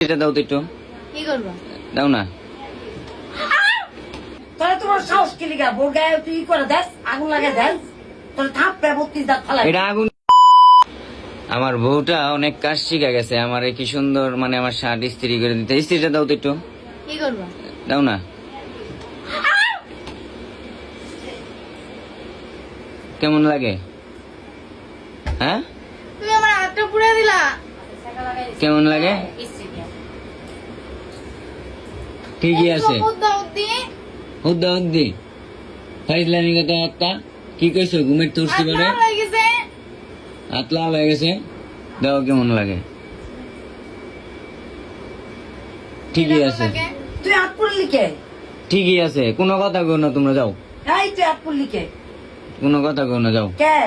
এটা দাও তো একটু। কি করব? দাও না। তাহলে তোমার সাহস কি লিগা? বোর গায়ে তুই করে দেস আগুন লাগে দেস। তোর থাপ পে দাঁত ফালাই এটা আগুন আমার বউটা অনেক কাজ শিখে গেছে আমার কি সুন্দর মানে আমার শার্ট ইস্ত্রি করে দিতে। ইস্ত্রিটা দাও তো একটু। কি করব? দাও না। কেমন লাগে? হ্যাঁ? তুমি আমার হাতটা পুড়ে দিলা। কেমন লাগে? ঠিকই আছে? হুদ্দা হুদ্দি কথা একটা কি কইছো? ঘুমের তুরছি মানে লাল হয়ে গেছে। দাও কেমন লাগে। ঠিকই আছে। লাগে। তুই হাত পুরলি কে? ঠিকই আছে। কোনো কথা কো না তোমরা যাও। এই তুই হাত পুরলি কে? কোনো কথা কো না যাও। কে?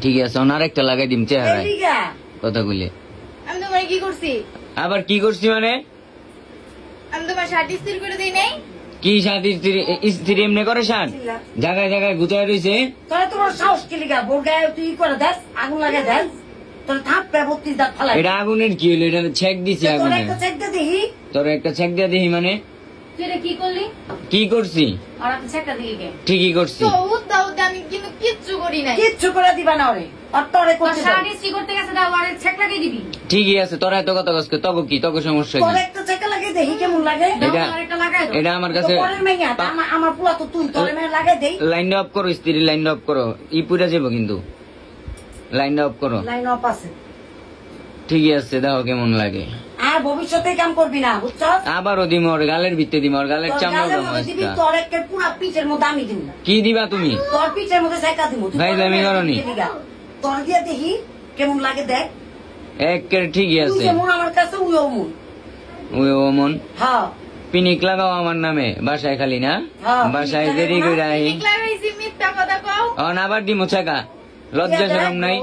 ঠিকই আছে। অন আরেকটা লাগাই দিম এই চেহারায় কথা কইলে। আমি তোমার কি করছি? আবার কি করছি মানে? আমি তোমার শার্ট স্থির করে দিই নাই। কি সাথে স্ত্রী? এমনি করে সার জায়গায় জায়গায় গুতায় রয়েছে তাহলে তোমার সাহস কি লিগা? বোর গায়ে তুই করে দেস আগুন লাগে দেস। তোর থাপ পে বত্রিশ ফালাই। এটা আগুনের কি হলো? এটা ছেক দিছি তোর একটা চেক দে দিহি তোর একটা ছেক দিয়ে দেখি মানে? তুই এটা কি করলি? কি করছি? আর একটা চেকটা দিকে কে। ঠিকই করছি। তো বুদ্ধা বুদ্ধি আমি কিন্তু কিচ্ছু করি নাই। কিচ্ছু করে দিবা না ওরে। আর তোরে করতে দাও। শার্ট স্থির করতে গেছে দাও আর চেক লাগিয়ে দিবি? ঠিকই আছে তোরা এত কথা কসকে তবে কি? তবে সমস্যা কি? কেমন এটা দাও আমার কাছে পরের মেয়ে হাত, আমার- আমার পুরা তো তুই তোর মেয়ে দেই। লাইন অফ করো স্ত্রী লাইন অফ করো। ই পুরা যাব কিন্তু। লাইন অফ করো। লাইন অফ আছে। ঠিকই আছে দেখো কেমন লাগে। আর ভবিষ্যতে কাম করবি না বুঝছস আবারও দিম ওর গালের ভিত্তে দিম ওর গালের চামড়া গালের দিবি তোর একের পুরা পিঠের মধ্যে আমি দিব। কি দিবা তুমি? তোর পিঠের মধ্যে ভাই, আমি করনি। তোর দিয়ে দেখি কেমন লাগে দেখ। একের ঠিকই আছে। যেমন আমার কাছে উইও মন। ওই ওমন হ্যাঁ। পিনিক লাগাও আমার নামে বাসায় খালি না? হ্যাঁ, বাসায় পিনিক দেরি করে আহি। ঠিক লাগাইছি মিথ্যা কথা কও। অন আবার দিমো ছেকা। লজ্জা শরম নাই।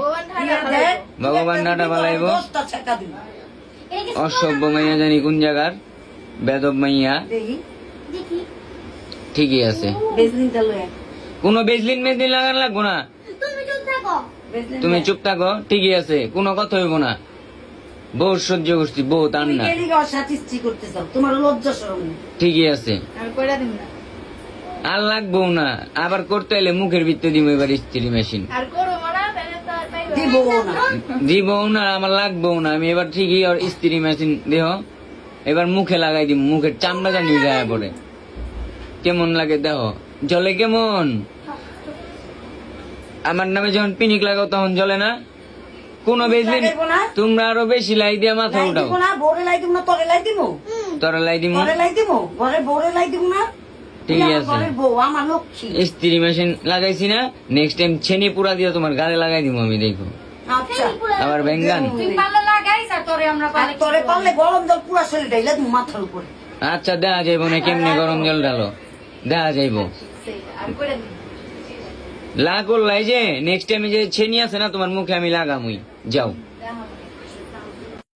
ভগবান ছেকা দিব অসভ্য মাইয়া জানি কোন জায়গার। বেদব মাইয়া। দেখি। দেখি। ঠিকই আছে। কোনো বেজলিন মেজলিন লাগান লাগবো না? তুমি চুপ থাকো। বেজলিন চুপ থাকো ঠিকই আছে। কোনো কথা হইব না। বহু সহ্য করছি বহু তার না তোমার লজ্জা শরম নেই ঠিকই আছে। আর লাগবো না আবার করতে এলে মুখের ভিতরে দিব এবার স্ত্রী মেশিন। দিব না আমার লাগবো না আমি এবার ঠিকই আর স্ত্রী মেশিন দেহ এবার মুখে লাগাই দিব মুখের চামড়া জানি যায় পড়ে। কেমন লাগে দেহ? জলে কেমন? আমার নামে যখন পিনিক লাগাও তখন জলে না? কোনো না? তোমরা আরও বেশি লাই দিয়ে মাথা উঠাও। বোরে লাই দিব না তোরে লাই দিব। তোরা লাই দিমু তোরে লাই দিব ঘরে বোরে লাই দিব না। ঠিক আছে। স্ত্রী মেশিন লাগাইছি না নেক্সট টাইম ছেনি পুরা দিয়ে তোমার গালে লাগাই দিব আমি দেখো। আচ্ছা। আবার বেঙ্গান আচ্ছা দেখা যাইব না কেমনে গরম জল ডালো দেখা যাইব। আর কইরা লাগল লাই যে নেক্সট টাইমে যে ছেনি আছে না তোমার মুখে আমি লাগামুই। যাও।